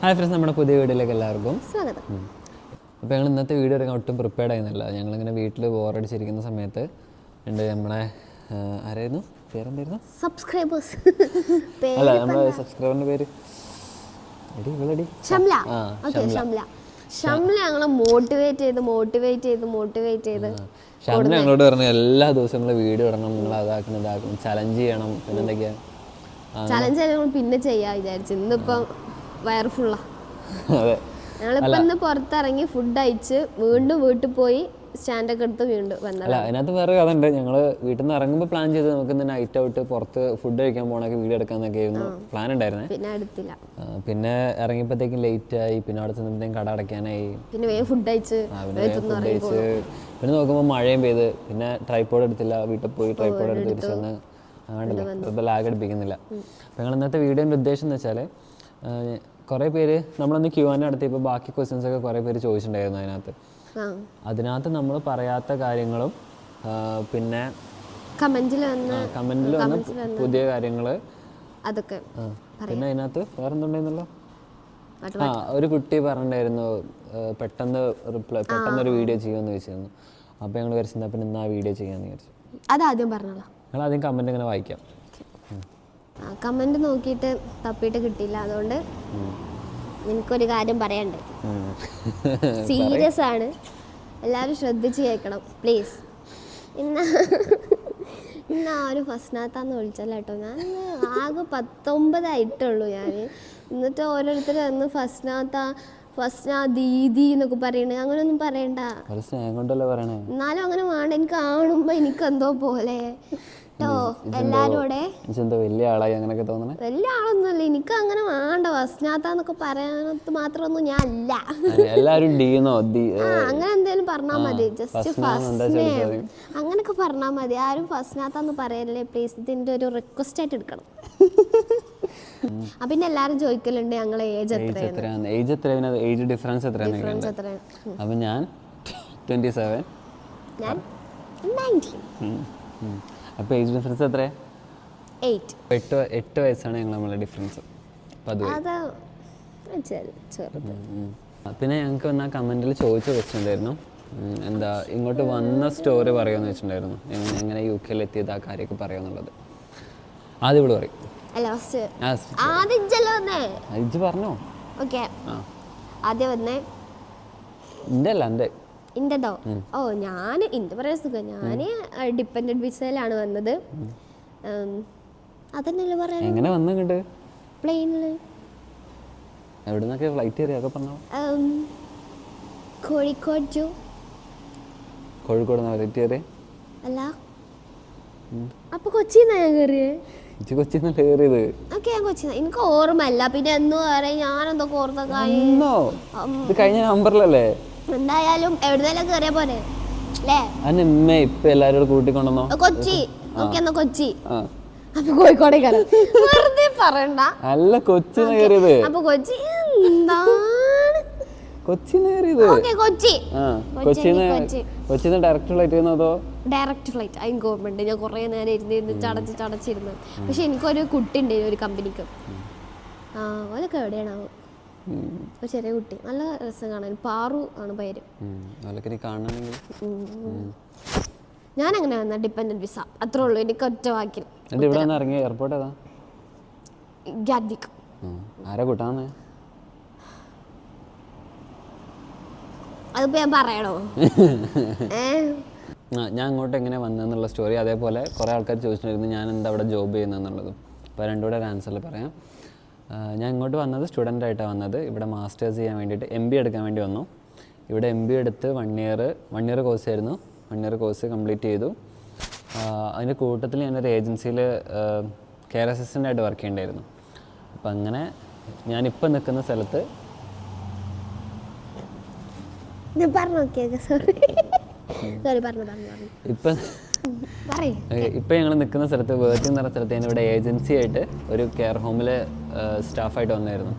Hi friends നമ്മുടെ പുതിയ വീഡിയോയിലേക്ക് എല്ലാവർക്കും. സ്വാഗതം. അപ്പോൾ ഞങ്ങൾ ഇന്നത്തെ വീഡിയോ എടുക്കാൻ ഒട്ടും പ്രിപ്പയർഡ് ആയിരുന്നില്ല. ഞങ്ങളിങ്ങനെ വീട്ടിൽ ബോറടിച്ചിരിക്കുന്ന സമയത്ത് ഉണ്ട് നമ്മളെ ആരായിരുന്നു? പേരെന്തായിരുന്നു? സബ്സ്ക്രൈബേഴ്സ് അല്ല നമ്മുടെ സബ്സ്ക്രൈബറിന്റെ പേര്? എടി ഇവളടി. ഷംല. ആ, ഓക്കെ ഷംല. ഷംല. ഞങ്ങളെ മോട്ടിവേറ്റ് ചെയ്ത് മോട്ടിവേറ്റ് ചെയ്ത് മോട്ടിവേറ്റ് ചെയ്ത് ഷാമിന് ഞങ്ങളോട് പറഞ്ഞു എല്ലാ ദിവസവും നിങ്ങൾ വീഡിയോ ഇടണം നിങ്ങൾ അതാക്കണം ഇതാക്കണം ചലഞ്ച് ചെയ്യണം പിന്നെന്തൊക്കെയാ ചലഞ്ച് ഞങ്ങൾ പിന്നെ ചെയ്യാ വിചാരിച്ചു. ഇന്നിപ്പം വയറ് ഫുള്ളാ അതെ. ഞങ്ങളിപ്പോ ഇന്ന് പുറത്തിറങ്ങി ഫുഡ് അയച്ച് വീണ്ടും വീട്ടിൽ പോയി സ്റ്റാൻഡൊക്കെ എടുത്ത് വീണ്ടും വന്നത് അല്ല അതിനകത്ത് വേറെ ഉണ്ട് ഞങ്ങൾ വീട്ടിൽ നിന്ന് ഇറങ്ങുമ്പോൾ പ്ലാൻ ചെയ്ത് നമുക്ക് ഇന്ന് നൈറ്റ് ഔട്ട് പുറത്ത് ഫുഡ് കഴിക്കാൻ പോകണമൊക്കെ വീഡിയോ എടുക്കാന്നൊക്കെ ആയിരുന്നു. പ്ലാൻ ഉണ്ടായിരുന്നേ? പിന്നെ അടുത്തില്ല. പിന്നെ ഇറങ്ങിയപ്പോഴത്തേക്കും ലേറ്റ് ആയി. പിന്നെ അവിടെ ചെന്നപ്പോഴത്തേക്കും കട അടയ്ക്കാനായി. പിന്നെ വേഗം ഫുഡ് അയച്ച് ഫുഡ് അയച്ച് പിന്നെ. നോക്കുമ്പോൾ മഴയും പെയ്ത്. പിന്നെ ട്രൈപ്പോഡ് എടുത്തില്ല. വീട്ടിൽ പോയി ട്രൈപ്പോഡ് എടുത്ത് തിരിച്ചു വന്ന് ഇപ്പോൾ ലാഗ് അടിപ്പിക്കുന്നില്ല. അപ്പോൾ ഞങ്ങൾ ഇന്നത്തെ വീഡിയോന്റെ ഉദ്ദേശം എന്ന് വെച്ചാൽ കുറേ പേര് നമ്മളൊന്ന് ക്യൂ ആൻ നടത്തിയപ്പോൾ ബാക്കി ക്വസ്റ്റ്യൻസ് ഒക്കെ കുറേ പേര് ചോദിച്ചിട്ടുണ്ടായിരുന്നു അതിനകത്ത്. അതിനകത്ത് നമ്മൾ പറയാത്ത കാര്യങ്ങളും പിന്നെ കമന്റിൽ വന്ന വന്ന പുതിയ കാര്യങ്ങൾ അതൊക്കെ പിന്നെ അതിനകത്ത് വേറെ എന്തുണ്ടായിരുന്നല്ലോ ആ ഒരു കുട്ടി പറഞ്ഞിട്ടുണ്ടായിരുന്നു പെട്ടെന്ന് റിപ്ലൈ പെട്ടെന്ന് ഒരു വീഡിയോ ചെയ്യുമെന്ന് ചോദിച്ചിരുന്നു അപ്പോൾ ഞങ്ങൾ വിചാരിച്ചിരുന്ന പിന്നെ ഇന്ന് ആ വീഡിയോ ചെയ്യാമെന്ന് വിചാരിച്ചു അതാദ്യം പറഞ്ഞോളാം. ഞങ്ങൾ ആദ്യം കമന്റ് ഇങ്ങനെ വായിക്കാം. കമന്റ് നോക്കിയിട്ട് തപ്പിയിട്ട് കിട്ടിയില്ല. അതുകൊണ്ട് എനിക്കൊരു കാര്യം പറയണ്ടേ സീരിയസ് ആണ്. എല്ലാവരും ശ്രദ്ധിച്ച് കേൾക്കണം. പ്ലീസ് ഇന്ന ഇന്ന് ആ ഒരു ഫസ്നാത്താന്ന് വിളിച്ചല്ല കേട്ടോ ഞാൻ. ആകെ പത്തൊമ്പതായിട്ടുള്ളൂ ഞാൻ എന്നിട്ട് ഓരോരുത്തർ വന്ന് ഫസ്നാത്ത ഫസ്നാ ദീദി എന്നൊക്കെ പറയണേ. അങ്ങനെയൊന്നും പറയണ്ട. എന്നാലും അങ്ങനെ വേണ്ട എനിക്ക് കാണുമ്പോൾ എനിക്കെന്തോ പോലെ. കേട്ടോ എല്ലാരോടെ? വലിയ ആളായി അങ്ങനെയൊക്കെ തോന്നണേ? വലിയ ആളൊന്നുമല്ല എനിക്ക് അങ്ങനെ വേണ്ട ഫസ്നാത്താന്നൊക്കെ പറയാനത്ത് മാത്രമൊന്നും ഞാൻ അല്ല എല്ലാരും ഡീന്നോ അങ്ങനെ എന്തേലും പറഞ്ഞാൽ മതി ജസ്റ്റ് ഫസ്റ്റ് നെയിം അങ്ങനൊക്കെ പറഞ്ഞാൽ മതി ആരും ഫസ്റ്റിനകത്താന്ന് പറയല്ലേ പ്ലീസ് ഇതിന്റെ ഒരു റിക്വസ്റ്റ് ആയിട്ട് എടുക്കണം. പിന്നെ എല്ലാരും ചോദിക്കലുണ്ട് ഞങ്ങൾ ഏജ് ഏജ് എത്രയാണ്? ഏജ് എത്ര ഏജ് ഡിഫറൻസ് എത്രയാണ് ഡിഫറൻസ് എത്രയാണ്? അപ്പം ഞാൻ ട്വന്റി സെവൻ ഞാൻ നയന്റീൻ അപ്പോൾ ഏജ് ഡിഫറൻസ് എയ്റ്റ് എട്ട് എട്ട് വയസ്സാണ് ഞങ്ങൾ നമ്മളെ ഡിഫറൻസ് പിന്നെ ഞങ്ങൾക്ക് വന്ന കമന്റിൽ ചോദിച്ച ക്വസ്റ്റ്യൻ ഉണ്ടായിരുന്നു. എന്താ ഇങ്ങോട്ട് വന്ന സ്റ്റോറി പറയുമെന്ന് വെച്ചിട്ടുണ്ടായിരുന്നു. എങ്ങനെ യു കെയിൽ എത്തിയത് ആ കാര്യമൊക്കെ പറയുമെന്നുള്ളത് ആദ്യം ഇവിടെ പറയും. പറഞ്ഞോ? ആദ്യം വന്നേ. എന്റെ അല്ല എന്റെ ഇന്റെതോ ഓ ഞാൻ ഇന്റെ പറയാൻ സുഖം. ഞാൻ ഡിപ്പെൻഡന്റ് വിസയിലാണ് വന്നത്. അതന്നെയല്ലേ പറയാൻ എങ്ങനെ വന്നു ഇങ്ങോട്ട് പ്ലെയിനിൽ എവിടുന്നൊക്കെ ഫ്ലൈറ്റ് കയറിയൊക്കെ പറഞ്ഞോ. കോഴിക്കോട് ടു കോഴിക്കോട് ഫ്ലൈറ്റ് കയറി അല്ല. അപ്പൊ കൊച്ചിന്നാ ഞാൻ കയറിയേ നിന്ന് കയറിയത് ഓക്കെ ഞാൻ കൊച്ചി എനിക്ക് ഓർമ്മല്ല പിന്നെ എന്ന് പറയാ ഞാനെന്തൊക്കെ ഓർത്തൊക്കെ കഴിഞ്ഞ നമ്പറിലല്ലേ എന്തായാലും എവിടുന്നെല്ലാം കേറിയ പോലെ അല്ലേ ഇപ്പം കൂട്ടിക്കൊണ്ടെന്നോ കൊച്ചി. ഓക്കെ എന്നാ കൊച്ചി. ആ. അപ്പൊ കോഴിക്കോടേ കയറാം വെറുതെ പറയണ്ട. അല്ല കൊച്ചിന്ന് കയറിയത് അപ്പൊ കൊച്ചി എന്താണ്? കൊച്ചിന്ന് കയറിയത് കൊച്ചി. കൊച്ചി, കൊച്ചി. ഡയറക്റ്റ് ഫ്ലൈറ്റ് ചെയ്യുന്നതോ ഡയറക്റ്റ് ഫ്ലൈറ്റ് അതിന് ഗവൺമെന്റ് ഞാൻ കൊറേ നേരം ഇരുന്ന് ഇരുന്ന് ചടച്ച് ചടച്ചിരുന്നു പക്ഷെ എനിക്കൊരു കുട്ടി ഉണ്ടായിരുന്നു ഒരു കമ്പനിക്ക്. ആ ഓലൊക്കെ എവിടെയാണാവോ? ഒരു ചെറിയ കുട്ടി. നല്ല രസം കാണാൻ. പാറു ആണ് പേര്. ഞാൻ അങ്ങനെ വന്ന ഡിപ്പെൻഡന്റ് വിസ അത്രേ ഉള്ളൂ. എനിക്ക് ഒറ്റ വാക്കിൽ. ഇറങ്ങിയ എയർപോർട്ട് ഏതാ? ഗാദ്വിക് ഉം. ആരാ കൂട്ടാന്ന് അതിപ്പോ ഞാൻ പറയണോ? ഞാൻ അങ്ങോട്ട് എങ്ങനെ വന്നെന്നുള്ള സ്റ്റോറി അതേപോലെ കുറേ ആൾക്കാർ ചോദിച്ചിട്ടുണ്ടായിരുന്നു ഞാൻ എന്താ അവിടെ ജോബ് ചെയ്യുന്നതെന്നുള്ളതും. അപ്പോൾ രണ്ടുകൂടെ ഒരു ആൻസറിൽ പറയാം. ഞാൻ ഇങ്ങോട്ട് വന്നത് സ്റ്റുഡന്റ് ആയിട്ടാണ് വന്നത്. ഇവിടെ മാസ്റ്റേഴ്സ് ചെയ്യാൻ വേണ്ടിയിട്ട് എം ബി എടുക്കാൻ വേണ്ടി വന്നു. ഇവിടെ എം ബി എടുത്ത് one year one year course ആയിരുന്നു. വൺ ഇയർ കോഴ്സ് കംപ്ലീറ്റ് ചെയ്തു. അതിന്റെ കൂട്ടത്തിൽ ഞാനൊരു ഏജൻസിയിൽ കെയർ അസിസ്റ്റന്റ് ആയിട്ട് വർക്ക് ചെയ്യണ്ടായിരുന്നു. അപ്പം അങ്ങനെ ഞാനിപ്പോൾ നിൽക്കുന്ന സ്ഥലത്ത് ഇപ്പം ഇപ്പം ഞങ്ങൾ നിൽക്കുന്ന സ്ഥലത്ത് വേർത്തി എന്ന് പറഞ്ഞ സ്ഥലത്ത് ഞാൻ ഇവിടെ ഏജൻസി ആയിട്ട് ഒരു കെയർ ഹോമിൽ സ്റ്റാഫായിട്ട് വന്നായിരുന്നു.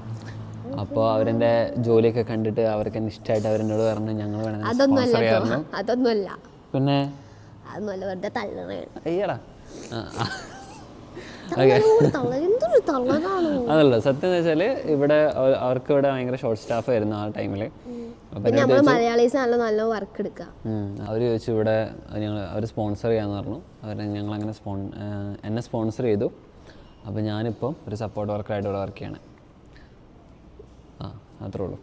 അപ്പോൾ അവരെന്റെ ജോലിയൊക്കെ കണ്ടിട്ട് അവർക്ക് എന്നെ ഇഷ്ടമായിട്ട് അവരെന്നോട് പറഞ്ഞു ഞങ്ങൾ വേണമെങ്കിൽ അതൊന്നുമല്ല. പിന്നെ? അയ്യടാ. അതല്ല സത്യം എന്ന് വെച്ചാൽ ഇവിടെ അവ- അവർക്ക് ഇവിടെ ഭയങ്കര ഷോർട്ട് സ്റ്റാഫ് ആയിരുന്നു ആ ടൈമിൽ അപ്പം പിന്നെ മലയാളീസ് നല്ല നല്ല വർക്ക് എടുക്കുക അവർ ചോദിച്ചു ഇവിടെ ഞങ്ങൾ അവർ സ്പോൺസർ ചെയ്യാന്ന് പറഞ്ഞു. അവർ ഞങ്ങളങ്ങനെ സ്പോൺ എന്നെ സ്പോൺസർ ചെയ്തു. അപ്പോൾ ഞാനിപ്പം ഒരു സപ്പോർട്ട് വർക്കറായിട്ട് ഇവിടെ വർക്ക് ചെയ്യണേ. ആ അത്രേ ഉള്ളൂ.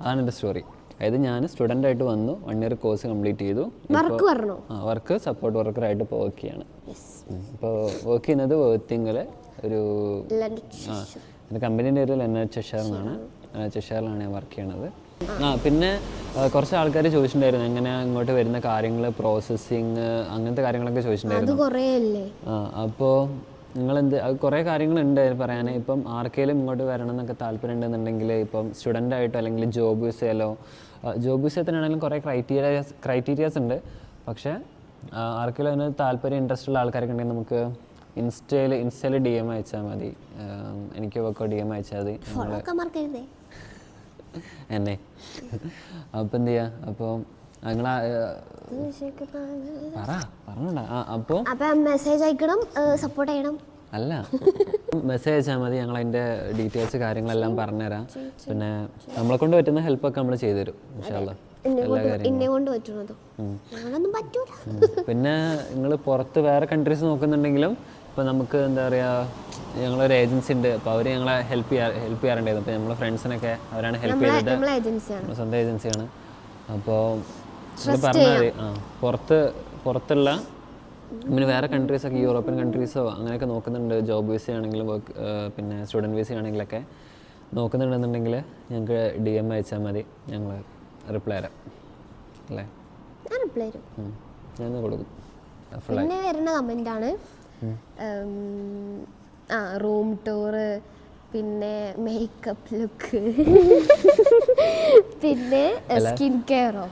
അതാണ് എന്റെ സ്റ്റോറി അതായത് ഞാൻ സ്റ്റുഡന്റ് ആയിട്ട് വന്നു വൺ ഇയർ കോഴ്സ് കംപ്ലീറ്റ് ചെയ്തു. ആ വർക്ക് സപ്പോർട്ട് വർക്കറായിട്ട് ഇപ്പോൾ വർക്ക് ചെയ്യാണ്. ഇപ്പോൾ വർക്ക് ചെയ്യുന്നത് വേർത്തിങ്കിൽ ഒരു ആ എന്റെ കമ്പനീന്റെ ഒരു ലെന്നർ ചെഷർ എന്നാണ്. ചെഷറിലാണ് ഞാൻ വർക്ക് ചെയ്യണത്. ആ പിന്നെ കുറച്ച് ആൾക്കാർ ചോദിച്ചിട്ടുണ്ടായിരുന്നു എങ്ങനെ ഇങ്ങോട്ട് വരുന്ന കാര്യങ്ങൾ പ്രോസസ്സിങ് അങ്ങനത്തെ കാര്യങ്ങളൊക്കെ ചോദിച്ചിട്ടുണ്ടായിരുന്നു. അപ്പോൾ നിങ്ങളെന്ത്? അത് കുറേ കാര്യങ്ങളുണ്ട് പറയാൻ ഇപ്പം ആർക്കെങ്കിലും ഇങ്ങോട്ട് വരണം എന്നൊക്കെ താല്പര്യം ഉണ്ടെന്നുണ്ടെങ്കിൽ ഇപ്പം സ്റ്റുഡന്റ് ആയിട്ടോ അല്ലെങ്കിൽ ജോബ് യൂസ് ചെയ്യാലോ ജോബ് യൂസ് ചെയ്യത്തിനാണെങ്കിലും കുറേ ക്രൈറ്റീരിയാസ് ക്രൈറ്റീരിയാസ് ഉണ്ട്. പക്ഷേ ആർക്കെങ്കിലും അതിന് താല്പര്യം ഇൻട്രസ്റ്റ് ഉള്ള ആൾക്കാരൊക്കെ ഉണ്ടെങ്കിൽ നമുക്ക് ഇൻസ്റ്റയിൽ ഇൻസ്റ്റയിൽ ഡി എം അയച്ചാൽ മതി. എനിക്ക് ഒക്കെ ഡി എം അയച്ചാൽ മതി. എന്നെ. അപ്പം എന്ത് ചെയ്യുക അപ്പോൾ നിങ്ങൾ പറ പറഞ്ഞോണ്ട ആ അപ്പോൾ മെസ്സേജ് അയക്കണം സപ്പോർട്ട് ചെയ്യണം. അല്ല മെസ്സേജ് അയച്ചാൽ മതി. ഞങ്ങൾ അതിന്റെ ഡീറ്റെയിൽസ് കാര്യങ്ങളെല്ലാം പറഞ്ഞുതരാം. പിന്നെ നമ്മളെ കൊണ്ട് പറ്റുന്ന ഹെൽപ്പൊക്കെ നമ്മൾ ചെയ്തുതരും ഇൻഷാല്ല പിന്നെ നിങ്ങൾ പുറത്ത് വേറെ കൺട്രീസ് നോക്കുന്നുണ്ടെങ്കിലും ഇപ്പോൾ നമുക്ക് എന്താ പറയുക ഞങ്ങളൊരു ഏജൻസി ഉണ്ട്. അപ്പോൾ അവർ ഞങ്ങളെ ഹെൽപ്പ് ചെയ്യാ ഹെൽപ്പ് ചെയ്യാറുണ്ടായിരുന്നു. അപ്പോൾ നമ്മളെ ഫ്രണ്ട്സിനൊക്കെ അവരാണ് ഹെൽപ്പ് നമ്മുടെ സ്വന്തം ഏജൻസിയാണ് അപ്പോൾ പറഞ്ഞാൽ പുറത്ത് പുറത്തുള്ള പിന്നെ വേറെ കൺട്രീസ് ഒക്കെ യൂറോപ്യൻ കൺട്രീസോ അങ്ങനെയൊക്കെ നോക്കുന്നുണ്ട്. ജോബ് വിസ ആണെങ്കിലും വർക്ക് പിന്നെ സ്റ്റുഡന്റ് വിസ ആണെങ്കിലൊക്കെ നോക്കുന്നുണ്ടെന്നുണ്ടെങ്കിൽ ഞങ്ങൾക്ക് ഡി എം അയച്ചാൽ മതി. ഞങ്ങൾ റിപ്ലൈ തരാം. അല്ലേ? ഞാൻ കൊടുക്കും. പിന്നെ വരുന്ന കമന്റ് ആണ്. ആ റൂം ടൂറ് പിന്നെ മേക്കപ്പ് ലുക്ക് പിന്നെ സ്കിൻ കെയറോ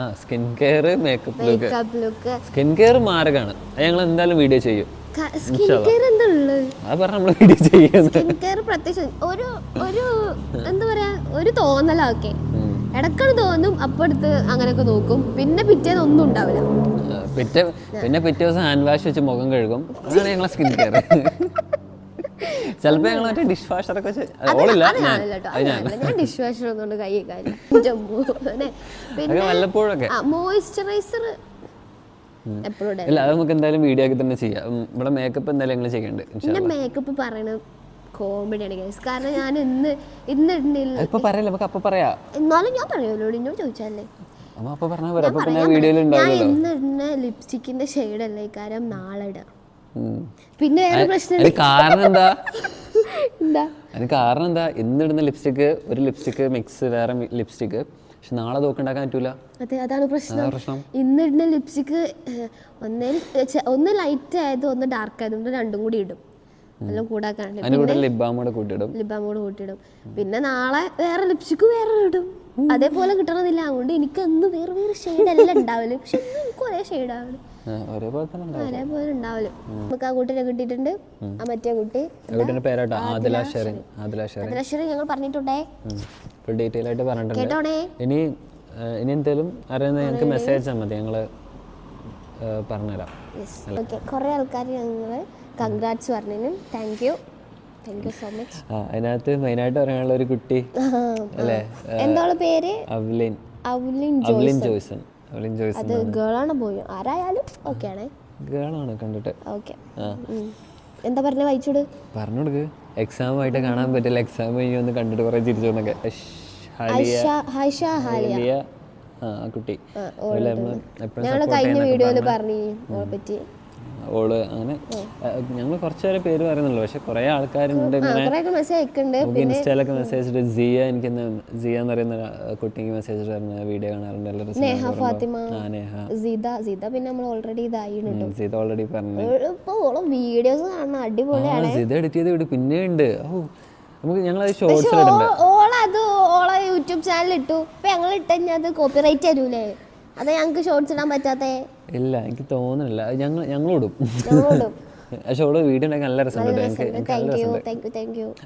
ആ skin care makeup look makeup look skin care മാരകാണ്. അത് ഞങ്ങൾ എന്തായാലും വീഡിയോ ചെയ്യും. സ്കിൻ കെയർ എന്താ ഉള്ളത് അത് പറഞ്ഞാൽ നമ്മൾ വീഡിയോ ചെയ്യും സ്കിൻ കെയർ പ്രത്യേകിച്ച് ഒരു ഒരു എന്താ പറയാ ഒരു തോന്നലൊക്കെ ഇടക്കാണ് തോന്നും അങ്ങനെയൊക്കെ നോക്കും. പിന്നെ പിറ്റേന്ന് ഒന്നും ഉണ്ടാവില്ല. പിറ്റേ പിന്നെ പിറ്റേ ദിവസം ഹാൻഡ് വാഷ് വെച്ച് മുഖം കഴുകും. അതാണ് ഞങ്ങളെ സ്കിൻ കെയർ ചിലപ്പോൾ ഞങ്ങൾ മറ്റേ ഡിഷ് വാഷർ വെച്ച് ഓളില്ല ഞാൻ ഡിഷ് വാഷർ ഒന്നുകൊണ്ട് കൈ കാര്യം ജമ്മു. പിന്നെ വല്ലപ്പോഴൊക്കെ. മോയിസ്ചറൈസർ ഇല്ല അത് നമുക്ക് എന്തായാലും വീഡിയോ ആക്കി തന്നെ ചെയ്യാം. ഇവിടെ മേക്കപ്പ് എന്തായാലും ഞങ്ങൾ ചെയ്യണ്ട് പിന്നെ മേക്കപ്പ് പറയണത് കോമഡിയാണ് ഗൈസ് കാരണം ഞാൻ ഇന്ന് ഇന്ന് ഇടുന്നില്ല ഇപ്പൊ പറയല്ലേ നമുക്ക് അപ്പൊ പറയാ. എന്നാലും ഞാൻ പറയുമല്ലോ എന്നോട് ചോദിച്ചല്ലേ ഞാൻ ഇന്ന് ഇടുന്ന ലിപ്സ്റ്റിക്കിന്റെ ഷെയ്ഡ് അല്ലേ കാര്യം നാളെ ഇടാം. പിന്നെ വേറെ പ്രശ്നം അതിന് കാരണം എന്താ? എന്താ? അതിന് കാരണം എന്താ? ഇന്നിടുന്ന ലിപ്സ്റ്റിക്ക് ഒരു ലിപ്സ്റ്റിക്ക് മിക്സ് വേറെ ലിപ്സ്റ്റിക്ക് പക്ഷെ നാളെ തോക്കുണ്ടാക്കാൻ പറ്റൂല. അതെ അതാണ് പ്രശ്നം. ഇന്നിടുന്ന ലിപ്സ്റ്റിക് ലിപ്സ്റ്റിക്ക് ഒന്നേ ഒന്ന് ലൈറ്റ് ആയത് ഒന്ന് ഡാർക്ക് ആയത് കൊണ്ട് രണ്ടും കൂടി ഇടും. എല്ലാം കൂടാക്കാണ്ട് കൂടെ കൂട്ടിയിടും. ലിബാമോട് കൂട്ടിയിടും. പിന്നെ നാളെ വേറെ ലിപ്സ്റ്റിക്ക് വേറെ ഇടും. അതേപോലെ കിട്ടണമെന്നില്ല അതുകൊണ്ട് എനിക്ക് അന്ന് വേറെ വേറെ ഷെയ്ഡ് അല്ല ഉണ്ടാവില്ല പക്ഷെ ഇന്ന് എനിക്ക് ഒരേ ഷെയ്ഡ് ആവില്ല ആ, ഒരേപോലെ തന്നെ ഉണ്ടാവും. ഒരേപോലെ ഉണ്ടാവില്ല നമുക്ക് ആ കുട്ടീനെ കിട്ടിയിട്ടുണ്ട്. ആ മറ്റേ കുട്ടി. വീട്ടിന്റെ പേരാട്ടോ? ആദില ഷെറിൻ ആദില ഷെറിൻ ഞങ്ങൾ പറഞ്ഞിട്ടുണ്ടേ. ഡീറ്റെയിൽ ആയിട്ട് പറഞ്ഞിട്ടുണ്ട്. ഇനി ഇനി എന്തെങ്കിലും അറിയുന്നത് ഞങ്ങൾക്ക് മെസ്സേജ് അയച്ചാൽ മതി. ഞങ്ങൾ പറഞ്ഞുതരാം. ഓക്കെ കുറേ ആൾക്കാർ ഞങ്ങൾ കൺഗ്രാറ്റ്സ് പറഞ്ഞതിനും താങ്ക് യു അതിനകത്ത് മെയിനായിട്ട് പറയാനുള്ള ഒരു കുട്ടി അല്ലേ? എന്താണ് പേര്? അവലിൻ. അവലിൻ അവലിൻ ജോയ്സൺ. അവലിൻ ജോയ്സൺ അത് ഗേളാണ് പോയി ആരായാലും ഓക്കെ ആണ്. ഗേൾ ആണ് കണ്ടിട്ട് ഓക്കെ എന്താ പറഞ്ഞ വായിച്ചോട്? പറഞ്ഞു കൊടുക്ക്. എക്സാം ആയിട്ട് കാണാൻ പറ്റില്ല. എക്സാം കഴിഞ്ഞ് ഒന്ന് കണ്ടിട്ട് കുറേ ചിരിച്ചു എന്നൊക്കെ ആ കുട്ടി. ഞങ്ങൾ കഴിഞ്ഞ വീഡിയോയിൽ പറഞ്ഞു. പറ്റി. ഓൾ അങ്ങനെ ഞങ്ങൾ കുറച്ച് പേരെ പറയുന്നുള്ളൂ. പക്ഷെ കുറെ ആൾക്കാരുണ്ട് ഇങ്ങനെ ഇൻസ്റ്റയിലൊക്കെ മെസ്സേജ് ഇട്ട് സിയ എനിക്ക് സിയ എന്ന് പറയുന്ന കുട്ടിക്ക് മെസ്സേജ് ഇട്ടായിരുന്നു വീഡിയോ കാണാറുണ്ട്. എല്ലാവരും സീത സീത ഓൾറെഡി പറഞ്ഞു. വീഡിയോസ് കാണാൻ അടിപൊളിയാണ്. ആ, എഡിറ്റ് ചെയ്ത് വിട്. പിന്നെ ഉണ്ട്. ഓ നമുക്ക് ഞങ്ങൾ അത് ഷോർട്സ് ഇടണ്ട. ഓളത് ഓളെ യൂട്യൂബ് ചാനൽ ഇട്ടു. ഞങ്ങൾ തരൂലേ? അത് ഞങ്ങൾക്ക് ഷോർട്സ് ഇടാൻ പറ്റാത്തേ? ഇല്ല എനിക്ക് തോന്നുന്നില്ല. ഞങ്ങൾ ഞങ്ങളിടും പക്ഷെ അവിടെ വീഡിയോ നല്ല രസമുണ്ട് എനിക്ക് രസമുണ്ട്.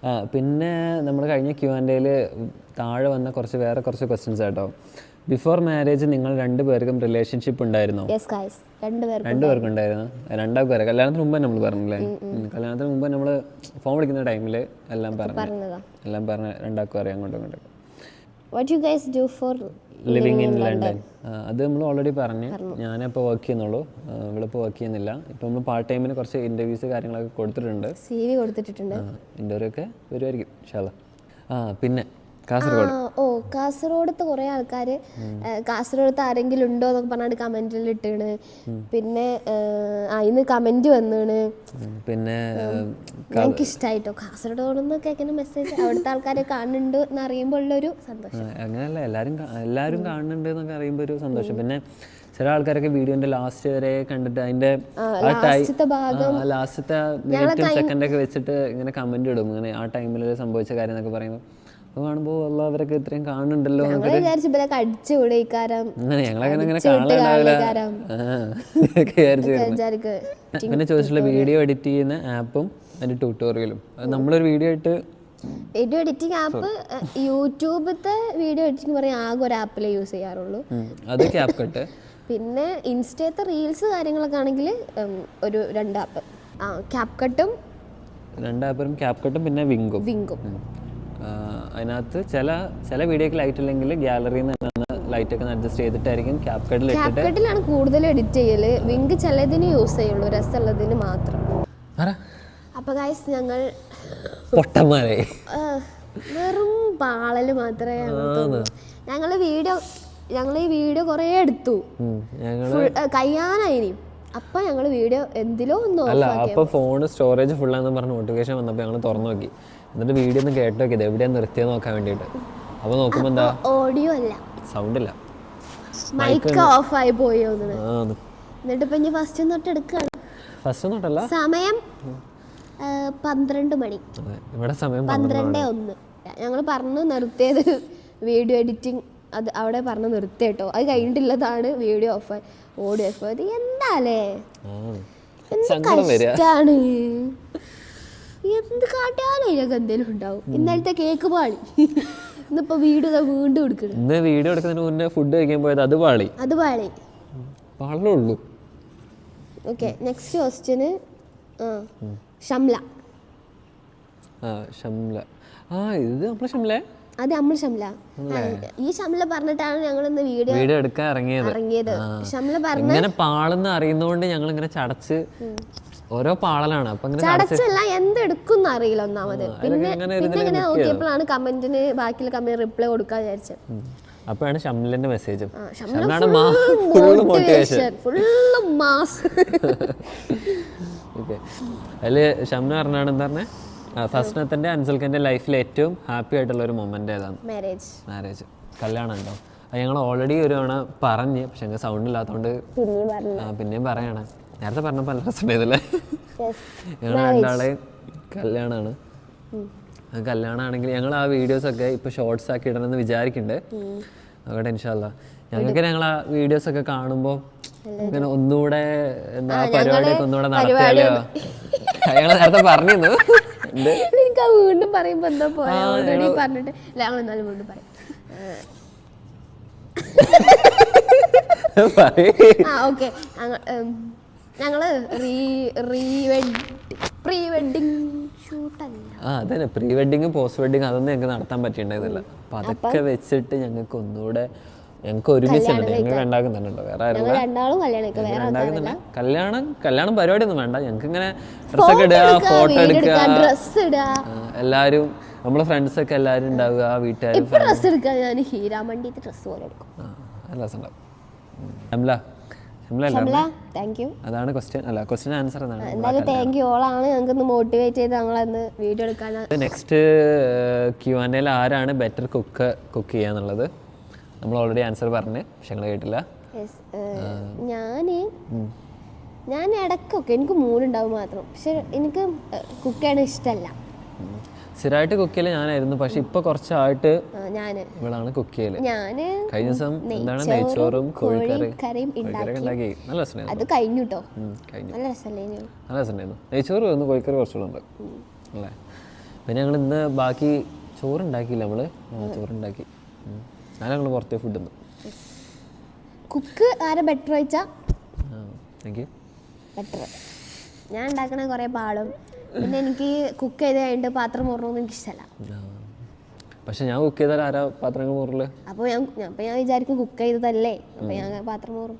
ആ പിന്നെ നമ്മൾ കഴിഞ്ഞ ക്യൂ ആൻഡ് എയിൽ താഴെ വന്ന കുറച്ച് വേറെ കുറച്ച് ക്വസ്റ്റ്യൻസ് ആട്ടോ ബിഫോർ മാരേജ് നിങ്ങൾ രണ്ടുപേർക്കും റിലേഷൻഷിപ്പ് ഉണ്ടായിരുന്നോ? രണ്ടുപേർക്കും ഉണ്ടായിരുന്നു. രണ്ടാൾക്കും പേര് കല്യാണത്തിന് മുമ്പ് നമ്മൾ പറഞ്ഞില്ലേ. കല്യാണത്തിന് മുമ്പ് നമ്മൾ ഫോൺ വിളിക്കുന്ന ടൈമിൽ എല്ലാം പറഞ്ഞു എല്ലാം പറഞ്ഞ് രണ്ടാൾക്കും അറിയാം അങ്ങോട്ടും ഇങ്ങോട്ടും what you guys do for living in London അത് നമ്മൾ ഓൾറെഡി പറഞ്ഞു. ഞാനിപ്പോൾ വർക്ക് ചെയ്യുന്നുള്ളൂ. ഇവളിപ്പോൾ വർക്ക് ചെയ്യുന്നില്ല. ഇപ്പോൾ നമ്മൾ പാർട്ട് ടൈമിന് കുറച്ച് ഇന്റർവ്യൂസ് കാര്യങ്ങളൊക്കെ കൊടുത്തിട്ടുണ്ട്. സി വി കൊടുത്തിട്ടുണ്ട് ഇന്റർവ്യൂ ഒക്കെ വരുമായിരിക്കും ഇൻഷാല്ല ആ പിന്നെ കാസർഗോഡ്. ഓ കാസർഗോഡത്തെ കുറേ ആൾക്കാർ കാസർഗോഡത്ത് ആരെങ്കിലും ഉണ്ടോ എന്നൊക്കെ പറഞ്ഞാൽ കമന്റിൽ ഇട്ടാണ്. പിന്നെ അതിന് കമന്റ് വന്നാണ്. പിന്നെ എനിക്ക് ഇഷ്ടമായിട്ടോ കാസർഗോഡ് നിന്നൊക്കെ ഇങ്ങനെ മെസ്സേജ് അവിടുത്തെ ആൾക്കാരെ കാണുന്നുണ്ട് എന്ന് അറിയുമ്പോൾ ഉള്ളൊരു സന്തോഷം. അങ്ങനെയല്ല എല്ലാരും എല്ലാരും എല്ലാവരും കാണുന്നുണ്ട് എന്നൊക്കെ അറിയുമ്പോൾ ഒരു സന്തോഷം. പിന്നെ ചില ആൾക്കാരൊക്കെ വീഡിയോന്റെ ലാസ്റ്റ് വരെ കണ്ടിട്ട് അതിന്റെ ലാസ്റ്റത്തെ മിനിറ്റും സെക്കൻഡൊക്കെ വെച്ചിട്ട് ഇങ്ങനെ കമന്റ് ഇടും. ഇങ്ങനെ ആ ടൈമിൽ സംഭവിച്ച കാര്യം എന്നൊക്കെ പറയുമ്പോൾ അത് കാണുമ്പോൾ അല്ല അവരൊക്കെ ഇത്രയും കാണുന്നുണ്ടല്ലോ അങ്ങനെ ചോദിച്ചിട്ടുള്ള വീഡിയോ എഡിറ്റ് ചെയ്യുന്ന ആപ്പും അതിന്റെ ട്യൂട്ടോറിയലും നമ്മളൊരു വീഡിയോ ആയിട്ട് വീഡിയോ എഡിറ്റിംഗ് ആപ്പ് യൂട്യൂബത്തെ വീഡിയോ എഡിറ്റിംഗ് പറയാൻ ആകെ ഒരു ആപ്പിലേ യൂസ് ചെയ്യാറുള്ളൂ. അത് ക്യാപ് കട്ട് പിന്നെ ഇൻസ്റ്റത്തെ റീൽസ് കാര്യങ്ങളൊക്കെ ആണെങ്കിൽ ഒരു രണ്ട് ആപ്പ് ആ ക്യാപ് കട്ടും രണ്ട് ആപ്പും ക്യാപ് കട്ടും പിന്നെ വിങ്കും വിങ്കും അതിനകത്ത് ചില ചില വീഡിയോക്ക് ലൈറ്റ് ഇല്ലെങ്കിൽ ഗ്യാലറിയിൽ നിന്ന് ലൈറ്റ് ഒക്കെ അഡ്ജസ്റ്റ് ചെയ്തിട്ടായിരിക്കും ക്യാപ് കട്ടിൽ ക്യാപ് കട്ടിലാണ് കൂടുതൽ എഡിറ്റ് ചെയ്യൽ. വിങ്ക് ചിലതിന് യൂസ് ചെയ്യുള്ളൂ. രസമുള്ളതിന് മാത്രം. അപ്പൊ ഗൈസ് ഞങ്ങൾ പൊട്ടന്മാരെ. വെറും പാളൽ മാത്രമേ ഞങ്ങൾ വീഡിയോ ഞങ്ങൾ ഈ വീഡിയോ കുറേ എടുത്തു. കയ്യാനായി അപ്പൊ ഞങ്ങൾ കഴിയാനായിനി. അപ്പം ഞങ്ങൾ വീഡിയോ എന്തിലോ ഒന്ന് അല്ല അപ്പൊ ഫോൺ സ്റ്റോറേജ് ഫുൾ ആണെന്ന് പറഞ്ഞ് നോട്ടിഫിക്കേഷൻ വന്നപ്പോൾ ഞങ്ങൾ തുറന്നു നോക്കി. എന്നിട്ട് വീഡിയോ ഒന്ന് കേട്ട് നോക്കിയത് എവിടെയാ നിർത്തിയെന്ന് നോക്കാൻ വേണ്ടിയിട്ട്. അപ്പൊ നോക്കുമ്പോ എന്താ? ഓഡിയോ അല്ല. സൗണ്ട് ഇല്ല. മൈക്ക് ഓഫ് ആയി പോയോ എന്നിട്ട് ഇപ്പൊ ഇനി ഫസ്റ്റ് തൊട്ട് എടുക്കാണ് ഫസ്റ്റ് തൊട്ടല്ല? സമയം പന്ത്രണ്ട് മണി. ഇവിടെ സമയം പന്ത്രണ്ട് ഒന്ന്. ഞങ്ങൾ പറഞ്ഞു നിർത്തിയത് വീഡിയോ എഡിറ്റിംഗ് അത് അവിടെ പറഞ്ഞു നിർത്തി കേട്ടോ അത് കഴിഞ്ഞിട്ടുള്ളതാണ് വീഡിയോ ഓഫ് ഓഡിയോ ഓഫ് ആയത് എന്താ ആ. എന്ത് കഷ്ടാണ്. എന്ത് കാട്ടിയാലും ഇതിനൊക്കെ എന്തെങ്കിലും ഉണ്ടാവും? ഇന്നലത്തെ കേക്ക് പാളി. ഇന്നിപ്പോ വീട് വീണ്ടും എടുക്കണം. ഇന്ന് വീട് എടുക്കുന്നതിന് മുന്നേ ഫുഡ് കഴിക്കാൻ പോയത് അത് പാളി. അത് പാളി. പാളുള്ളൂ ഓക്കെ നെക്സ്റ്റ് ക്വസ്റ്റ്യന് ഷംല. ആ ഷംല. ആ ഇത് നമ്മളെ ഷംലേ? അത് നമ്മൾ ഷംല. ഈ ഷംല പറഞ്ഞിട്ടാണ് ഞങ്ങൾ ഇന്ന് വീഡിയോ വീഡിയോ എടുക്കാൻ ഇറങ്ങിയത്. ഇറങ്ങിയത്. ഷംല പറഞ്ഞ ഇങ്ങനെ പാളെന്ന് അറിയുന്നതുകൊണ്ട് ഞങ്ങൾ ഇങ്ങനെ ചടച്ച് ഓരോ പാളലാണ് ചടച്ചല്ല എന്തെടുക്കുന്ന അറിയില്ല ഒന്നാമത്. പിന്നെ പിന്നെ ഇങ്ങനെ നോക്കിയപ്പോഴാണ് കമന്റിന് ബാക്കിയുള്ള കമന്റ് റിപ്ലൈ കൊടുക്കാൻ വിചാരിച്ചത്. അപ്പോഴാണ് ഷംലിന്റെ മെസ്സേജ് അതിൽ ഷംന പറഞ്ഞാണ് എന്താ പറഞ്ഞേ? ഫസ്റ്റിനത്തിന്റെ അൻസൽഖന്റെ ലൈഫിൽ ഏറ്റവും ഹാപ്പി ആയിട്ടുള്ള ഒരു മൊമെന്റ് ഏതാണ്? മാരേജ് മാരേജ് കല്യാണം ഉണ്ടോ? ഞങ്ങൾ ഓൾറെഡി ഒരു തവണ പറഞ്ഞ് പക്ഷെ സൗണ്ട് ഇല്ലാത്തതുകൊണ്ട് പിന്നെയും പറയാണ്. നേരത്തെ പറഞ്ഞപ്പോൾ നല്ല രസമുണ്ടായതല്ലേ ഞങ്ങൾ രണ്ടാളെ കല്യാണമാണ് കല്യാണമാണെങ്കിൽ ഞങ്ങൾ ആ വീഡിയോസ് ഒക്കെ ഇപ്പോൾ ഷോർട്സ് ആക്കി ഇടണമെന്ന് വിചാരിക്കുന്നുണ്ട് അവിടെ ഇൻഷാല്ല ഞങ്ങൾക്ക് ഞങ്ങൾ ആ വീഡിയോസ് ഒക്കെ കാണുമ്പോൾ ഇങ്ങനെ ഒന്നുകൂടെ എന്താ പരിപാടിയൊക്കെ ഒന്നുകൂടെ നടത്തിയാലോ ഞങ്ങൾ നേരത്തെ പറഞ്ഞിരുന്നു. എനിക്ക് ആ വീണ്ടും പറയുമ്പോ എന്താ പോലെ ഓൾറെഡി പറഞ്ഞിട്ട് ഇല്ല, ഞങ്ങൾ എന്നാലും വീണ്ടും പറയും. ഓക്കെ ഞങ്ങൾ re re wed pre wedding ഷൂട്ടല്ല. ആ അതന്നെ. പ്രീ വെഡിങ് പോസ്റ്റ് വെഡിങ് അതൊന്നും ഞങ്ങൾക്ക് നടത്താൻ പറ്റിയിട്ടുണ്ടായിരുന്നില്ല. അപ്പൊ അതൊക്കെ വെച്ചിട്ട് ഞങ്ങൾക്ക് ഒന്നുകൂടെ ഞങ്ങൾക്ക് ഒരുമിച്ചുണ്ട് ഞങ്ങൾ രണ്ടാക്കും തന്നെ ഉണ്ടോ. വേറെ ആരും കല്യാണം കല്യാണം പരിപാടി ഒന്നും വേണ്ട. ഞങ്ങൾക്ക് ഇങ്ങനെ ഡ്രസ്സൊക്കെ ഇടുക ഫോട്ടോ എടുക്കുക. എല്ലാരും നമ്മളെ ഫ്രണ്ട്സ് ഒക്കെ എല്ലാരും ഉണ്ടാവുക വീട്ടുകാരും ഡ്രസ് എടുക്കുക. ഞാൻ ഹീരാമണ്ടിത്തെ ഡ്രസ് പോലെ എടുക്കും. നല്ല രസമുണ്ടാവും. ഷംല അതാണ് ക്വസ്റ്റ്യൻ അല്ല ക്വസ്റ്റ്യൻ ആൻസർ എന്നാണ് എന്തായാലും താങ്ക് യു ഓളാണ് ഞങ്ങൾക്ക് ഒന്ന് മോട്ടിവേറ്റ് ചെയ്ത് ഞങ്ങളന്ന് വീഡിയോ എടുക്കാൻ നെക്സ്റ്റ് ക്യു ആൻ എൽ ആരാണ് ബെറ്റർ കുക്ക് കുക്ക് ചെയ്യാന്നുള്ളത് നമ്മൾ ഓൾറെഡി ആൻസർ പറഞ്ഞു പക്ഷെ ഞങ്ങൾ കേട്ടില്ല. ഞാൻ ഞാൻ ഇടയ്ക്കൊക്കെ എനിക്ക് മൂടുണ്ടാവും മാത്രം. പക്ഷെ എനിക്ക് കുക്ക് ചെയ്യണ ഇഷ്ടമല്ല. സ്ഥിരമായിട്ട് കുക്ക് ചെയ്യൽ ഞാനായിരുന്നു. പക്ഷെ ഇപ്പൊ കുറച്ചായിട്ട് ഇവളാണ് കുക്ക് ചെയ്യൽ. കഴിഞ്ഞ ദിവസം എന്താണ് നെയ്ച്ചോറും കോഴിക്കറിയും കോഴിക്കറി ഉണ്ടാക്കി. നല്ല രസമായിരുന്നു അത് കഴിഞ്ഞു കേട്ടോ നല്ല രസമുണ്ടായിരുന്നു. നെയ്ച്ചോറ് കോഴിക്കറി കുറച്ചുകൂടെ ഉണ്ട് അല്ലേ? പിന്നെ ഞങ്ങൾ ഇന്ന് ബാക്കി ചോറുണ്ടാക്കിയില്ല നമ്മൾ. ചോറുണ്ടാക്കി. ഞാൻ ഞങ്ങൾ പുറത്തെ ഫുഡ് കുക്ക് ആരെ ബെറ്റർ വെച്ചാ? ബെറ്റർ ഞാൻ ഉണ്ടാക്കണ കുറേ പാളും പിന്നെ എനിക്ക് കുക്ക് ചെയ്ത് കഴിഞ്ഞിട്ട് പാത്രം മുറണമെന്ന് എനിക്ക് ഇഷ്ടമല്ല പക്ഷെ ഞാൻ കുക്ക് ചെയ്താൽ ആരാ പാത്രങ്ങൾ മുറിൽ അപ്പോൾ ഞാൻ അപ്പോൾ ഞാൻ വിചാരിക്കും കുക്ക് ചെയ്തതല്ലേ? അപ്പോൾ ഞാൻ പാത്രം മുറും.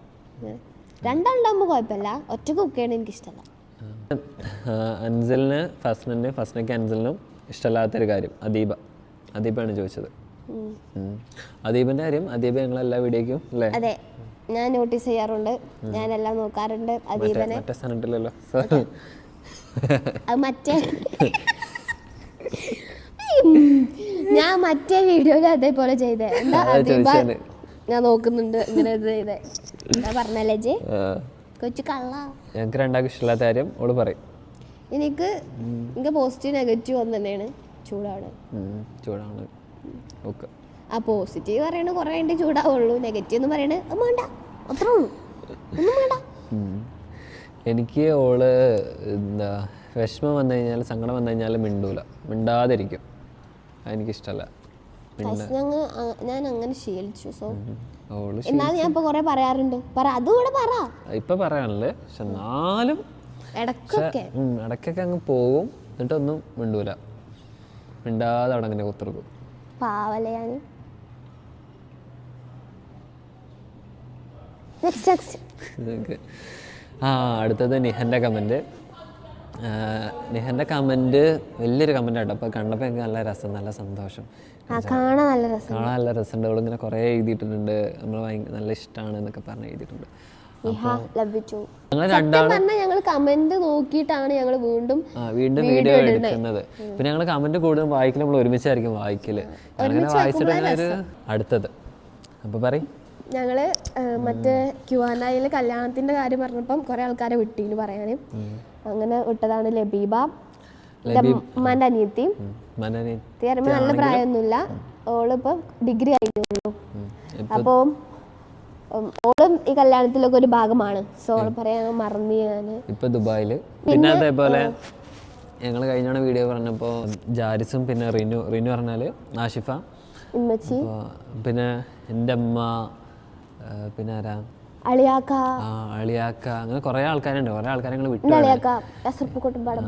രണ്ടാളുണ്ടാകുമ്പോൾ കുഴപ്പമില്ല. ഒറ്റ കുക്ക് ചെയ്യണത് എനിക്ക് ഇഷ്ടമല്ല അൻസലിന് ഫസ്നന് ഫസ്നയ്ക്ക് അൻസലിനും ഇഷ്ടമല്ലാത്തൊരു കാര്യം അദീബ അദീബാണ് ചോദിച്ചത്. അദീപിന്റെ കാര്യം അദീപ ഞങ്ങൾ എല്ലാ വീഡിയോക്കും അല്ലേ? അതെ. ഞാൻ നോട്ടീസ് ചെയ്യാറുണ്ട്. ഞാൻ എല്ലാം നോക്കാറുണ്ട്. അദീപനെ. മറ്റേ സ്ഥാനത്തില്ലല്ലോ അത് മറ്റേ ഞാൻ മറ്റേ വീഡിയോയിൽ അതേപോലെ ചെയ്തേ. എന്താ ഞാൻ നോക്കുന്നുണ്ട് ഇങ്ങനെ ഇത് ചെയ്തേ. എന്താ പറഞ്ഞല്ലേ ജെ? കൊച്ചു കള്ള. ഞങ്ങൾക്ക് രണ്ടാൾക്കും ഇഷ്ടമില്ലാത്ത കാര്യം ഓൾ പറയും. എനിക്ക് എനിക്ക് പോസിറ്റീവ് നെഗറ്റീവ് ഒന്ന് തന്നെയാണ്. ചൂടാണ് ചൂടാണ് ഓക്കെ. ആ പോസിറ്റീവ് പറയണ കുറേ ഉണ്ട് ചൂടാവുള്ളൂ. നെഗറ്റീവ് എന്ന് പറയണത് വേണ്ട. അത്രേ ഉള്ളൂ. ഒന്നും വേണ്ട. എനിക്ക് ഓൾ എന്താ വിഷമം വന്നു കഴിഞ്ഞാൽ സങ്കടം വന്നു കഴിഞ്ഞാൽ മിണ്ടൂല. മിണ്ടാതിരിക്കും. ഞങ്ങ ഞാൻ അങ്ങനെ ശീലിച്ചു. സോ എന്നാലും ഞാൻ ഇപ്പൊ കുറെ പറയാറുണ്ട്. പറ അതുകൂടെ പറ. ഇപ്പൊ പറയാനല്ലേ പക്ഷെ എന്നാലും ഇടക്കൊക്കെ. ഉം, അങ്ങ് പോകും. എന്നിട്ടൊന്നും മിണ്ടൂല. മിണ്ടാതെ അവിടെ അങ്ങനെ കുത്തിറക്കും പാവല ഞാൻ നെക്സ്റ്റ് നെക്സ്റ്റ്. ആ അടുത്തത് നിഹന്റെ കമന്റ് നിഹന്റെ കമന്റ് വലിയൊരു കമന്റ് ആട്ടോ. അപ്പോൾ കണ്ടപ്പോൾ എനിക്ക് നല്ല രസം നല്ല സന്തോഷം. കാണാൻ നല്ല രസം. കാണാൻ നല്ല രസമുണ്ട്. അവളിങ്ങനെ കുറേ എഴുതിയിട്ടുണ്ട് നമ്മൾ ഭയങ്കര നല്ല ഇഷ്ടമാണ് എന്നൊക്കെ പറഞ്ഞ് എഴുതിയിട്ടുണ്ട്. ലഭിച്ചു. ഞങ്ങൾ കമന്റ് നോക്കിയിട്ടാണ് ഞങ്ങൾ വീണ്ടും വീണ്ടും വീഡിയോ എടുക്കുന്നത്. പിന്നെ ഞങ്ങൾ കമന്റ് കൂടുതലും വായിക്കൽ നമ്മൾ ഒരുമിച്ചായിരിക്കും വായിക്കൽ. അങ്ങനെ വായിച്ചിട്ട് അടുത്തത്. അപ്പൊ പറയും. ഞങ്ങൾ ഏഹ്, മറ്റേ ക്യുവാനായിൽ കല്യാണത്തിന്റെ കാര്യം പറഞ്ഞപ്പം കുറെ ആൾക്കാരെ വിട്ടീന് പറയാന്. അങ്ങനെ വിട്ടതാണ് ലബീബ ഉമ്മാന്റെ അനിയത്തി. മനനി തീരുമ്പോ നല്ല പ്രായമൊന്നുമില്ല. ഓളിപ്പം ഡിഗ്രി കഴിഞ്ഞുള്ളൂ. അപ്പോൾ ഓളും ഈ കല്യാണത്തിലൊക്കെ ഒരു ഭാഗമാണ്. സോ ഓൾ പറയാൻ മറന്നു ഞാൻ ഇപ്പൊ ദുബായിൽ. പിന്നെ അതേപോലെ ഞങ്ങൾ കഴിഞ്ഞാണ് വീഡിയോ പറഞ്ഞപ്പോൾ ജാരിസും പിന്നെ റിനു റിനു പറഞ്ഞാൽ ആഷിഫ. പിന്നെ എന്റെ അമ്മ പിന്നെ ആരാ അളിയാക്ക. ആ അളിയാക്ക. അങ്ങനെ കുറേ ആൾക്കാരുണ്ട്. കുറേ ആൾക്കാരെ ഞങ്ങൾ വിട്ടു അളിയാക്ക എസർപ്പ് കുട്ടുംപാടം.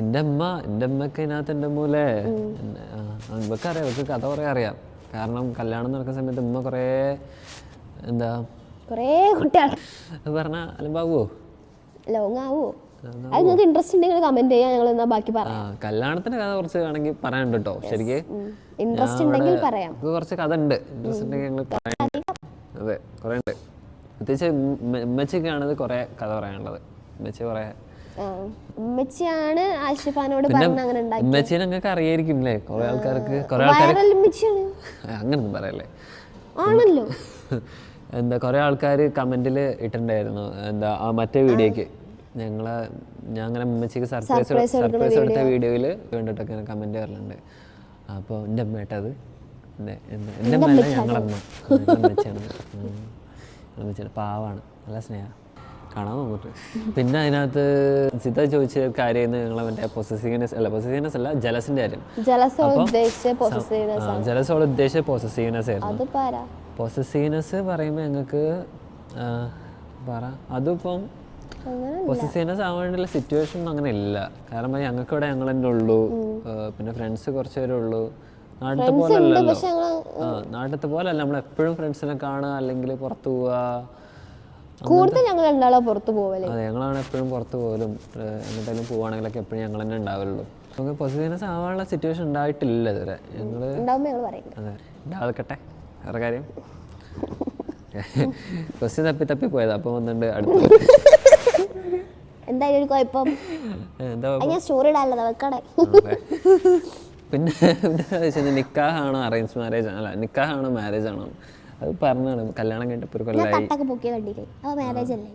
എന്റെ അമ്മ എന്റെ അമ്മയ്ക്ക് ഇതിനകത്ത് എന്റെ മൂലെ ഇവർക്ക് അറിയാം അവർക്ക് കഥ കുറേ അറിയാം. കാരണം കല്യാണം നടക്കുന്ന സമയത്ത് ഉമ്മ കുറേ എന്താ? കുറേ കുട്ടികൾ അത് അലമ്പാവോ? ലോങ് ആവോ അത് നിങ്ങൾക്ക് ഇൻട്രസ്റ്റ് ഉണ്ടെങ്കിൽ കമന്റ് ചെയ്യാം. ഞങ്ങൾ എന്നാ ബാക്കി പറയാം. കല്യാണത്തിന്റെ കഥ കുറച്ച് വേണമെങ്കിൽ പറയാനുണ്ട് കേട്ടോ ശരിക്ക്? ഇൻട്രസ്റ്റ് ഉണ്ടെങ്കിൽ പറയാം. കുറച്ച് കഥ ഉണ്ട്. ഇൻട്രസ്റ്റ് ഉണ്ടെങ്കിൽ ഞങ്ങൾ പറയാനുണ്ട് അതെ കുറേ ഉണ്ട്. പ്രത്യേകിച്ച് ഉമ്മച്ചിക്കാണത് കുറെ കഥ പറയാനുള്ളത്. ഉമ്മച്ചി കുറേ. ഉമ്മച്ചിയാണ് ആഷിഫാനോട് പറഞ്ഞ അങ്ങനെ ഉണ്ടാക്കി ഉമ്മച്ചീനെ നിങ്ങൾക്ക് അറിയായിരിക്കും അല്ലേ കുറെ ആൾക്കാർക്ക് കുറെ ആൾക്കാർ അങ്ങനൊന്നും പറയല്ലേ. ആണല്ലോ. എന്താ കുറെ ആൾക്കാർ കമന്റിൽ ഇട്ടിട്ടുണ്ടായിരുന്നു. എന്താ ആ മറ്റേ വീഡിയോക്ക് ഞങ്ങളെ ഞാൻ അങ്ങനെ ഉമ്മച്ചിക്ക് സർപ്രൈസ് സർപ്രൈസ് എടുത്ത വീഡിയോയിൽ വേണ്ടിട്ടൊക്കെ കമന്റ് വരലുണ്ട്. അപ്പോൾ എന്റെ അമ്മേട്ടത് എന്റെ എന്നെ എന്നെ അമ്മയല്ല ഞങ്ങളമ്മ. അമ്മച്ചിയാണ് പാവാണ് നല്ല സ്നേഹ. കാണാൻ നോക്കിട്ട് പിന്നെ അതിനകത്ത് സിദ്ധ ചോദിച്ച കാര്യം ഞങ്ങളെ മറ്റേ പൊസസീവ്നെസ് അല്ല പൊസസീവ്നെസ് അല്ല ജലസിന്റെ കാര്യം. ജലസോ ഉദ്ദേശിച്ച് പൊസസീവ്നെസ് ആയിരുന്നു. പൊസസീവ്നെസ് പറയുമ്പോൾ ഞങ്ങൾക്ക് പറ. അതിപ്പം പൊസസീവ്നെസ് ആവേണ്ടുള്ള സിറ്റുവേഷൻ ഒന്നും അങ്ങനെ ഇല്ല. കാരണം ഞങ്ങൾക്ക് ഇവിടെ ഞങ്ങൾ തന്നെ ഉള്ളൂ പിന്നെ ഫ്രണ്ട്സ് കുറച്ചുപേരുള്ളൂ ഉള്ളൂ. നാട്ടിലത്തെ പോലെ അല്ലല്ലോ ആ നാട്ടിലത്തെ പോലെ അല്ല നമ്മൾ എപ്പോഴും ഫ്രണ്ട്സിനെ കാണുക അല്ലെങ്കിൽ പുറത്തു പോവുക. കൂടുതൽ ഞങ്ങൾ രണ്ടാളോ പുറത്തു പോവല്ലേ അതെ ഞങ്ങളാണ് എപ്പോഴും പുറത്തു പോകലും എങ്ങോട്ടെങ്കിലും പോവാണെങ്കിലൊക്കെ എപ്പോഴും ഞങ്ങൾ തന്നെ ഉണ്ടാവുള്ളൂ. നമുക്ക് പൊസസീവ്നെസ് ആവാനുള്ള സിറ്റുവേഷൻ ഉണ്ടായിട്ടില്ല ഇതുവരെ. ഞങ്ങൾ അതെ ഉണ്ടാകട്ടെ വേറെ കാര്യം. ക്വസ്റ്റ്യൻ തപ്പി തപ്പി പോയത് അപ്പം വന്നിട്ട് അടുത്ത്. എന്തായാലും ഒരു കുഴപ്പം. എന്താ ഞാൻ സ്റ്റോറി വെക്കടെ അതെ. പിന്നെ എന്താ നിക്കാഹാണോ അറേഞ്ച് മാരേജ് അല്ല നിക്കാഹാണോ മാരേജ് ആണോ? അത് പറഞ്ഞാണ്. കല്യാണം കഴിഞ്ഞപ്പോൾ ഒരു കൊല്ലായി. തട്ടൊക്കെ പൊക്കിയ കണ്ടില്ലേ? അത് മാരേജ് അല്ലേ?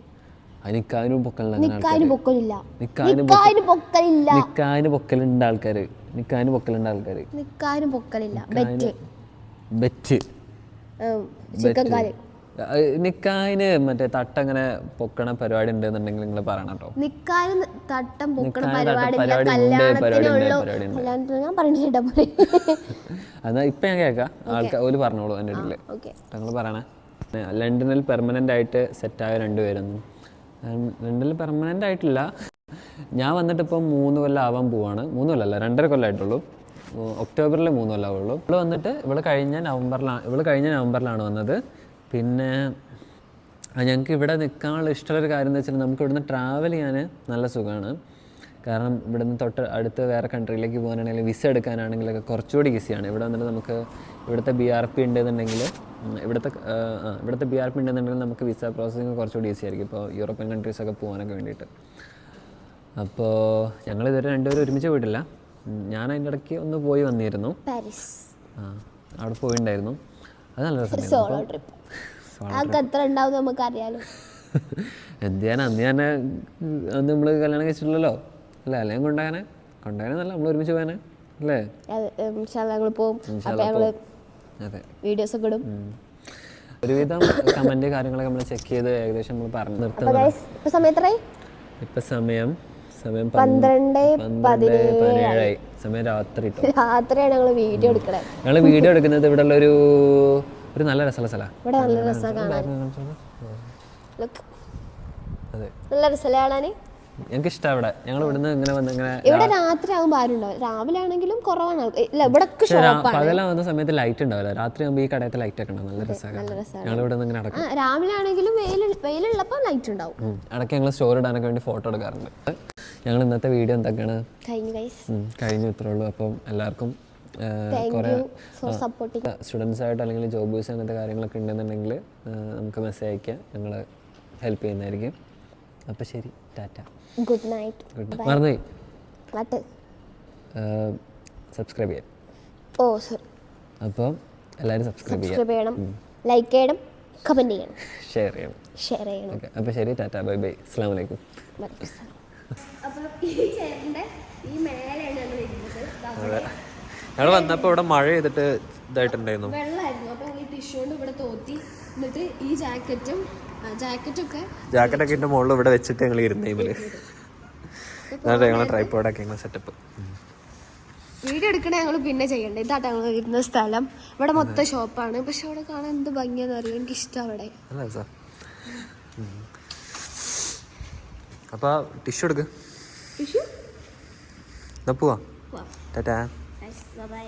പൊക്കലുണ്ട് അങ്ങനെ നിക്കാന് പൊക്കലില്ല. നിക്കാന് പൊക്കലില്ല. നിക്കാഹിന് പൊക്കലുണ്ട് ആൾക്കാര്. നിക്കാഹിന് പൊക്കലുണ്ട് ആൾക്കാര്. നിക്കാന് പൊക്കലില്ല. ബെറ്റ്. ബെറ്റ്. ചിക്കൻ കാൽ. നിക്കാഹിന് മറ്റേ തട്ട അങ്ങനെ പൊക്കണ പരിപാടി ഉണ്ടെന്നുണ്ടെങ്കിൽ നിങ്ങൾ പറയണം കേട്ടോ. നിക്കായിന് തട്ടം പൊക്കണ പരിപാടി ഞാൻ അതാ ഇപ്പൊ ഞാൻ കേൾക്കാം. ആൾക്കാർ ഓൽ പറഞ്ഞോളൂ എന്റെ ഇടയിൽ ഞങ്ങൾ പറയണേ. ലണ്ടനിൽ പെർമനന്റ് ആയിട്ട് സെറ്റായ രണ്ടുപേരൊന്നും ലണ്ടനിൽ പെർമനന്റ് ആയിട്ടില്ല. ഞാൻ വന്നിട്ട് ഇപ്പം മൂന്ന് കൊല്ലം ആവാൻ പോവാണ്. മൂന്ന് കൊല്ലമല്ല രണ്ടര കൊല്ലമായിട്ടുള്ളൂ ഒക്ടോബറിൽ മൂന്ന് കൊല്ലമാവുള്ളൂ ഇവിടെ വന്നിട്ട് ഇവിടെ കഴിഞ്ഞ നവംബറിലാണ് ഇവിടെ കഴിഞ്ഞ നവംബറിലാണ് വന്നത്. പിന്നെ ഞങ്ങൾക്ക് ഇവിടെ നിൽക്കാനുള്ള ഇഷ്ടമുള്ളൊരു കാര്യം എന്ന് വെച്ചാൽ നമുക്ക് ഇവിടുന്ന് ട്രാവൽ ചെയ്യാൻ നല്ല സുഖമാണ് കാരണം ഇവിടുന്ന് തൊട്ട് അടുത്ത് വേറെ കൺട്രിയിലേക്ക് പോകാനാണെങ്കിൽ വിസ എടുക്കാനാണെങ്കിലൊക്കെ കുറച്ചുകൂടി ഈസിയാണ് ഇവിടെ വന്നിട്ട് നമുക്ക് ഇവിടുത്തെ ബി ആർ പി ഉണ്ടെന്നുണ്ടെങ്കിൽ ഇവിടുത്തെ ഇവിടുത്തെ ബി ആർ പി ഉണ്ടെന്നുണ്ടെങ്കിൽ നമുക്ക് വിസ പ്രോസസ്സിങ് കുറച്ചുകൂടി ഈസി ആയിരിക്കും. ഇപ്പോൾ യൂറോപ്യൻ കൺട്രീസൊക്കെ പോകാനൊക്കെ വേണ്ടിയിട്ട്. അപ്പോൾ ഞങ്ങൾ ഇതുവരെ രണ്ടുപേരും ഒരുമിച്ച് പോയിട്ടില്ല. ഞാൻ അതിന്റെ ഇടയ്ക്ക് ഒന്ന് പോയി വന്നിരുന്നു. ആ അവിടെ പോയിണ്ടായിരുന്നു. അത് നല്ല രസമായിരുന്നു. അതൊക്കെ എത്ര ഉണ്ടാവും നമുക്ക് അറിയാലോ എന്ത് അന്ന് ഞാൻ അന്ന് നമ്മൾ കല്യാണം കഴിച്ചിട്ടില്ലല്ലോ. അല്ലേ? അല്ലേ? കൊണ്ടാകാനെ കൊണ്ടുപോകാനെ കൊണ്ടുപോകാനല്ല നമ്മൾ ഒരുമിച്ച് പോകാനെ അല്ലേ? ഞങ്ങൾ ഞങ്ങൾ അതെ. വീഡിയോസ് ഒക്കെ ഇടും. ഒരുവിധം കമന്റ് കാര്യങ്ങളൊക്കെ നമ്മൾ ചെക്ക് ചെയ്ത് ഏകദേശം നമ്മൾ പറഞ്ഞു നിർത്തുന്നത് ഇപ്പൊ സമയം സമയം പന്ത്രണ്ട് പതിനേഴായി. സമയം രാത്രി രാത്രിയാണ് ഞങ്ങൾ വീഡിയോ എടുക്കണേ. ഞങ്ങൾ വീഡിയോ എടുക്കുന്നത് ഇവിടെ ഉള്ള ഒരു ഒരു നല്ല രസമുള്ള സ്ഥലമാണ് ഇവിടെ നല്ല രസമാണ് കാണാൻ. ലുക്ക് അതെ. നല്ല രസമല്ലേ കാണാന്? ഞങ്ങൾക്ക് ഇഷ്ടമാണ് ഇവിടെ. ഞങ്ങൾ ഇവിടുന്ന് ഇങ്ങനെ വന്ന് ഇങ്ങനെ ഇവിടെ രാത്രി ആകുമ്പോൾ ആരും ഉണ്ടാവില്ല. രാവിലെ ആണെങ്കിലും കുറവാണ് ആൾക്കാർ ഇല്ല ഇവിടെ പകലാവുന്ന സമയത്ത് ലൈറ്റ് ഉണ്ടാവില്ല. രാത്രി ആകുമ്പോൾ ഈ കടയത്തെ ലൈറ്റ് ഒക്കെ ഉണ്ടാവും. നല്ല രസമാണ് ഞങ്ങൾ ഇവിടെ ഇങ്ങനെ നടക്കും. രാവിലെ ആണെങ്കിലും വെയിൽ വെയിലുള്ളപ്പോൾ ലൈറ്റ് ഉണ്ടാവും. ഇടയ്ക്ക് ഞങ്ങൾ സ്റ്റോറി ഇടാനൊക്കെ വേണ്ടി ഫോട്ടോ എടുക്കാറുണ്ട്. ഞങ്ങൾ ഇന്നത്തെ വീഡിയോ എന്തൊക്കെയാണ്? കഴിഞ്ഞു കഴിഞ്ഞു ഇത്രേ ഉള്ളൂ. അപ്പം എല്ലാവർക്കും കുറേ സ്റ്റുഡൻസ് ആയിട്ട് അല്ലെങ്കിൽ ജോബ് യൂസ് അങ്ങനത്തെ കാര്യങ്ങളൊക്കെ ഉണ്ടെന്നുണ്ടെങ്കിൽ നമുക്ക് മെസ്സേജ് അയക്കാം. ഞങ്ങൾ ഹെൽപ്പ് ചെയ്യുന്നതായിരിക്കും. അപ്പോൾ ശരി ടാറ്റ. ഗുഡ് നൈറ്റ് ഗുഡ് മറന്നുപോയി. നട്ട് സബ്സ്ക്രൈബ് ചെയ്യാം. ഓ സോറി അപ്പോൾ എല്ലാവരും സബ്സ്ക്രൈബ് ചെയ്യണം. ലൈക്ക് ചെയ്യണം. കമന്റ് ചെയ്യണം. ഷെയർ ചെയ്യണം. ഷെയർ ചെയ്യണം. ഓക്കെ അപ്പോൾ ശരി ടാറ്റ. ബൈ ബൈ അസ്സാം വലൈക്കും അപ്പോൾ ഈ ചേട്ടന്റെ ഈ മേലെയാണ് ഞങ്ങൾ ഇരുന്നത് ഞങ്ങൾ വന്നപ്പോൾ ഇവിടെ മഴ ചെയ്തിട്ട് ഇതായിട്ടുണ്ടായിരുന്നു. വെള്ളമായിരുന്നു അപ്പോൾ ഞങ്ങൾ ഈ ടിഷ്യൂ കൊണ്ട് ഇവിടെ തോത്തി. എന്നിട്ട് ഈ ജാക്കറ്റും ജാക്കറ്റൊക്കെ ജാക്കറ്റൊക്കെ മുകളിൽ ഇവിടെ വെച്ചിട്ട് ഞങ്ങൾ ഇരുന്ന എന്നിട്ട് ഞങ്ങൾ ട്രൈപ്പോഡൊക്കെ ഞങ്ങൾ സെറ്റപ്പ് വീഡിയോ എടുക്കണേ ഞങ്ങൾ പിന്നെ ചെയ്യണ്ടേ. ഇതാട്ടോ ഞങ്ങൾ ഇരുന്ന സ്ഥലം. ഇവിടെ മൊത്തം ഷോപ്പാണ് പക്ഷെ അവിടെ കാണാൻ എന്ത് ഭംഗിയാന്ന് അറിയാം? എനിക്ക് ഇഷ്ടം അവിടെ അപ്പോൾ ടിഷ്യൂ എടുക്ക്. ടിഷ്യൂ? എന്നാ പോവാ. Tata bye